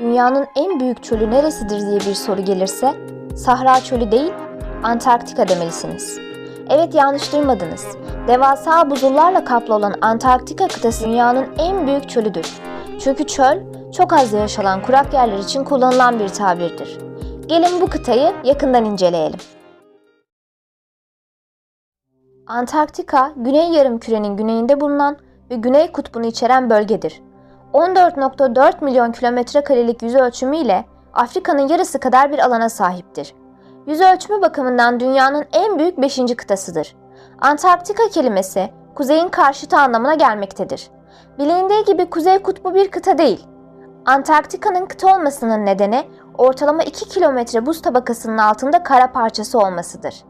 dünyanın en büyük çölü neresidir diye bir soru gelirse Sahra Çölü değil, Antarktika demelisiniz. Evet yanlış duymadınız. Devasa buzullarla kaplı olan Antarktika kıtası dünyanın en büyük çölüdür. Çünkü çöl çok az yaşanan kurak yerler için kullanılan bir tabirdir. Gelin bu kıtayı yakından inceleyelim. Antarktika, Güney Yarımküre'nin güneyinde bulunan ve Güney Kutbu'nu içeren bölgedir. 14.4 milyon kilometre karelik yüz ölçümü ile Afrika'nın yarısı kadar bir alana sahiptir. Yüz ölçümü bakımından dünyanın en büyük 5. kıtasıdır. Antarktika kelimesi kuzeyin karşıtı anlamına gelmektedir. Bilindiği gibi Kuzey Kutbu bir kıta değil. Antarktika'nın kıta olmasının nedeni ortalama 2 kilometre buz tabakasının altında kara parçası olmasıdır.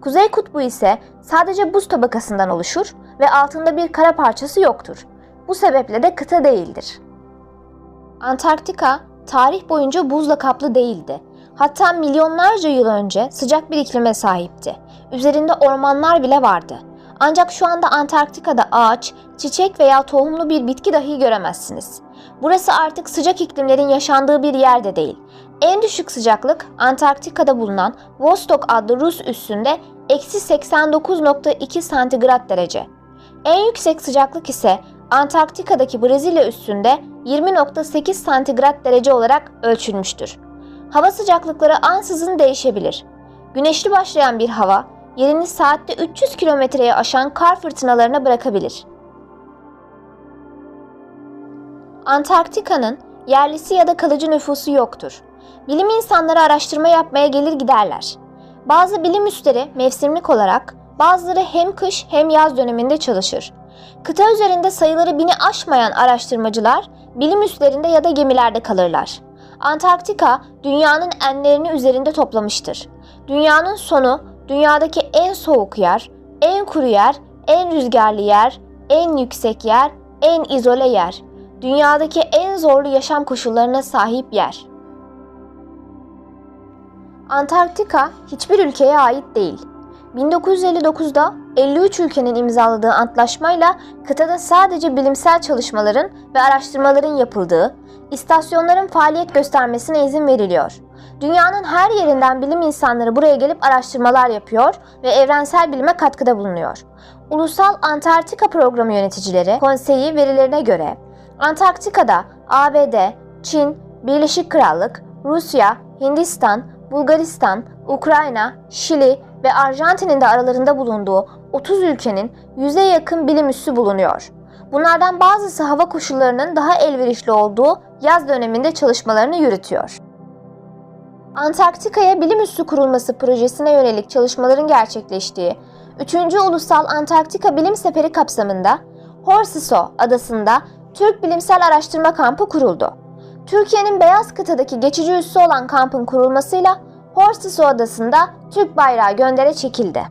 Kuzey Kutbu ise sadece buz tabakasından oluşur ve altında bir kara parçası yoktur. Bu sebeple de kıta değildir. Antarktika tarih boyunca buzla kaplı değildi. Hatta milyonlarca yıl önce sıcak bir iklime sahipti. Üzerinde ormanlar bile vardı. Ancak şu anda Antarktika'da ağaç, çiçek veya tohumlu bir bitki dahi göremezsiniz. Burası artık sıcak iklimlerin yaşandığı bir yer de değil. En düşük sıcaklık Antarktika'da bulunan Vostok adlı Rus üssünde eksi 89.2 santigrat derece. En yüksek sıcaklık ise Antarktika'daki Brezilya üssünde 20.8 santigrat derece olarak ölçülmüştür. Hava sıcaklıkları ansızın değişebilir. Güneşli başlayan bir hava yerini saatte 300 kilometreye aşan kar fırtınalarına bırakabilir. Antarktika'nın yerlisi ya da kalıcı nüfusu yoktur. Bilim insanları araştırma yapmaya gelir giderler. Bazı bilim üsleri mevsimlik olarak, bazıları hem kış hem yaz döneminde çalışır. Kıta üzerinde sayıları bini aşmayan araştırmacılar bilim üslerinde ya da gemilerde kalırlar. Antarktika dünyanın enlerini üzerinde toplamıştır. Dünyanın sonu dünyadaki en soğuk yer, en kuru yer, en rüzgarlı yer, en yüksek yer, en izole yer. Dünyadaki en zorlu yaşam koşullarına sahip yer. Antarktika hiçbir ülkeye ait değil. 1959'da 53 ülkenin imzaladığı antlaşmayla kıtada sadece bilimsel çalışmaların ve araştırmaların yapıldığı, istasyonların faaliyet göstermesine izin veriliyor. Dünyanın her yerinden bilim insanları buraya gelip araştırmalar yapıyor ve evrensel bilime katkıda bulunuyor. Ulusal Antarktika Programı Yöneticileri Konseyi verilerine göre Antarktika'da ABD, Çin, Birleşik Krallık, Rusya, Hindistan, Bulgaristan, Ukrayna, Şili ve Arjantin'in de aralarında bulunduğu 30 ülkenin yüze yakın bilim üssü bulunuyor. Bunlardan bazısı hava koşullarının daha elverişli olduğu yaz döneminde çalışmalarını yürütüyor. Antarktika'ya bilim üssü kurulması projesine yönelik çalışmaların gerçekleştiği 3. Ulusal Antarktika Bilim Seferi kapsamında Horsiso adasında Türk Bilimsel Araştırma Kampı kuruldu. Türkiye'nin Beyaz Kıta'daki geçici üssü olan kampın kurulmasıyla Horsiso adasında Türk bayrağı göndere çekildi.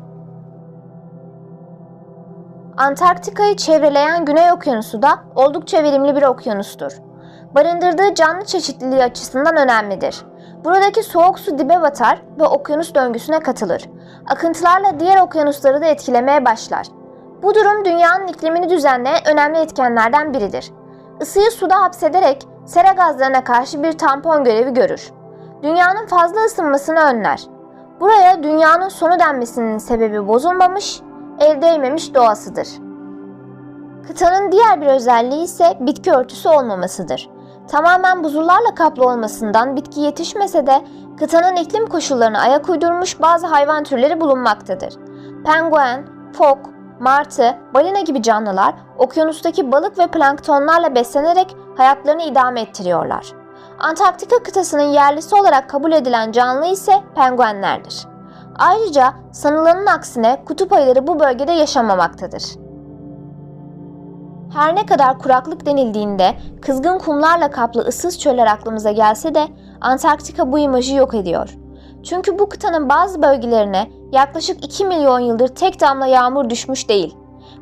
Antarktika'yı çevreleyen Güney Okyanusu da oldukça verimli bir okyanustur. Barındırdığı canlı çeşitliliği açısından önemlidir. Buradaki soğuk su dibe batar ve okyanus döngüsüne katılır. Akıntılarla diğer okyanusları da etkilemeye başlar. Bu durum dünyanın iklimini düzenleyen önemli etkenlerden biridir. Isıyı suda hapsederek sera gazlarına karşı bir tampon görevi görür. Dünyanın fazla ısınmasını önler. Buraya dünyanın sonu denmesinin sebebi bozulmamış, el değmemiş doğasıdır. Kıtanın diğer bir özelliği ise bitki örtüsü olmamasıdır. Tamamen buzullarla kaplı olmasından bitki yetişmese de kıtanın iklim koşullarına ayak uydurmuş bazı hayvan türleri bulunmaktadır. Penguen, fok, martı, balina gibi canlılar okyanustaki balık ve planktonlarla beslenerek hayatlarını idame ettiriyorlar. Antarktika kıtasının yerlisi olarak kabul edilen canlı ise penguenlerdir. Ayrıca sanılanın aksine kutup ayıları bu bölgede yaşamamaktadır. Her ne kadar kuraklık denildiğinde kızgın kumlarla kaplı ıssız çöller aklımıza gelse de Antarktika bu imajı yok ediyor. Çünkü bu kıtanın bazı bölgelerine yaklaşık 2 milyon yıldır tek damla yağmur düşmüş değil.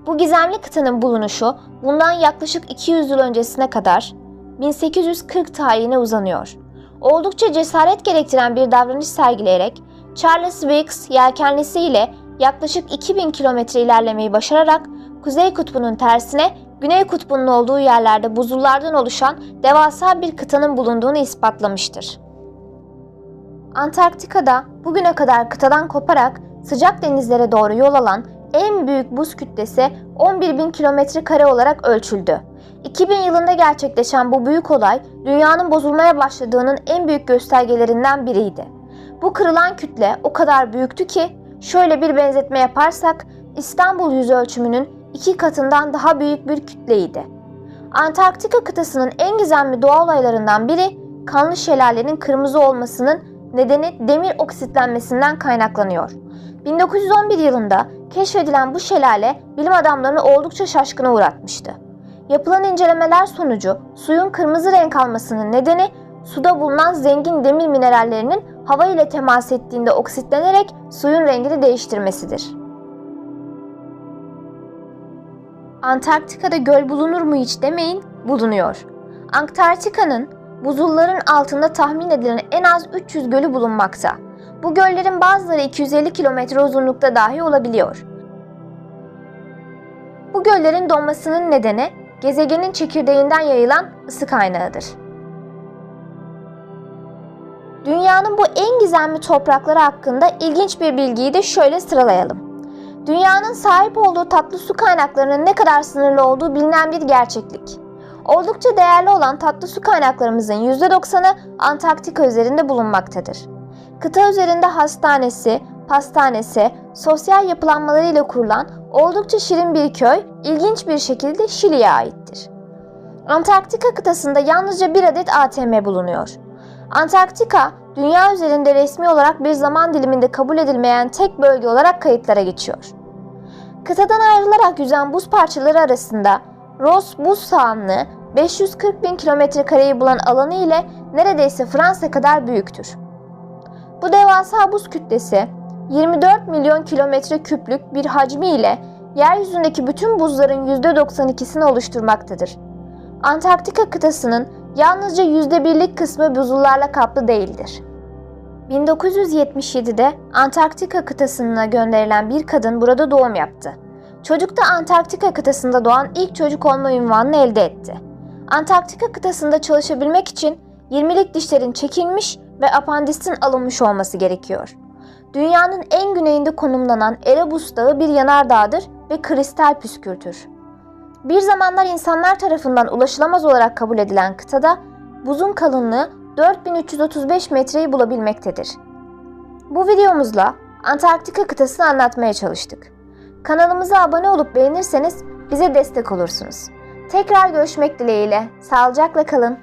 Bu gizemli kıtanın bulunuşu bundan yaklaşık 200 yıl öncesine kadar 1840 tarihine uzanıyor. Oldukça cesaret gerektiren bir davranış sergileyerek Charles Wilkes yelkenlisi ile yaklaşık 2000 kilometre ilerlemeyi başararak Kuzey Kutbu'nun tersine Güney Kutbu'nun olduğu yerlerde buzullardan oluşan devasa bir kıtanın bulunduğunu ispatlamıştır. Antarktika'da bugüne kadar kıtadan koparak sıcak denizlere doğru yol alan en büyük buz kütlesi 11.000 kilometre kare olarak ölçüldü. 2000 yılında gerçekleşen bu büyük olay dünyanın bozulmaya başladığının en büyük göstergelerinden biriydi. Bu kırılan kütle o kadar büyüktü ki şöyle bir benzetme yaparsak İstanbul yüz ölçümünün iki katından daha büyük bir kütleydi. Antarktika kıtasının en gizemli doğa olaylarından biri kanlı şelalenin kırmızı olmasının nedeni demir oksitlenmesinden kaynaklanıyor. 1911 yılında keşfedilen bu şelale bilim adamlarını oldukça şaşkına uğratmıştı. Yapılan incelemeler sonucu suyun kırmızı renk almasının nedeni suda bulunan zengin demir minerallerinin hava ile temas ettiğinde oksitlenerek suyun rengini değiştirmesidir. Antarktika'da göl bulunur mu hiç demeyin, bulunuyor. Antarktika'nın buzulların altında tahmin edilen en az 300 gölü bulunmakta. Bu göllerin bazıları 250 kilometre uzunlukta dahi olabiliyor. Bu göllerin donmasının nedeni gezegenin çekirdeğinden yayılan ısı kaynağıdır. Dünyanın bu en gizemli toprakları hakkında ilginç bir bilgiyi de şöyle sıralayalım. Dünyanın sahip olduğu tatlı su kaynaklarının ne kadar sınırlı olduğu bilinen bir gerçeklik. Oldukça değerli olan tatlı su kaynaklarımızın %90'ı Antarktika üzerinde bulunmaktadır. Kıta üzerinde hastanesi, pastanesi, sosyal yapılanmalarıyla kurulan oldukça şirin bir köy ilginç bir şekilde Şili'ye aittir. Antarktika kıtasında yalnızca bir adet ATM bulunuyor. Antarktika, dünya üzerinde resmi olarak bir zaman diliminde kabul edilmeyen tek bölge olarak kayıtlara geçiyor. Kıtadan ayrılarak yüzen buz parçaları arasında Ross buz sahanlığı 540 bin kilometre kareyi bulan alanı ile neredeyse Fransa kadar büyüktür. Bu devasa buz kütlesi 24 milyon kilometre küplük bir hacmi ile yeryüzündeki bütün buzların %92'sini oluşturmaktadır. Antarktika kıtasının yalnızca %1'lik kısmı buzullarla kaplı değildir. 1977'de Antarktika kıtasına gönderilen bir kadın burada doğum yaptı. Çocuk da Antarktika kıtasında doğan ilk çocuk olma ünvanını elde etti. Antarktika kıtasında çalışabilmek için 20'lik dişlerin çekilmiş ve apandistin alınmış olması gerekiyor. Dünyanın en güneyinde konumlanan Erebus Dağı bir yanardağdır ve kristal püskürtür. Bir zamanlar insanlar tarafından ulaşılamaz olarak kabul edilen kıtada buzun kalınlığı 4335 metreyi bulabilmektedir. Bu videomuzla Antarktika kıtasını anlatmaya çalıştık. Kanalımıza abone olup beğenirseniz bize destek olursunuz. Tekrar görüşmek dileğiyle. Sağlıcakla kalın.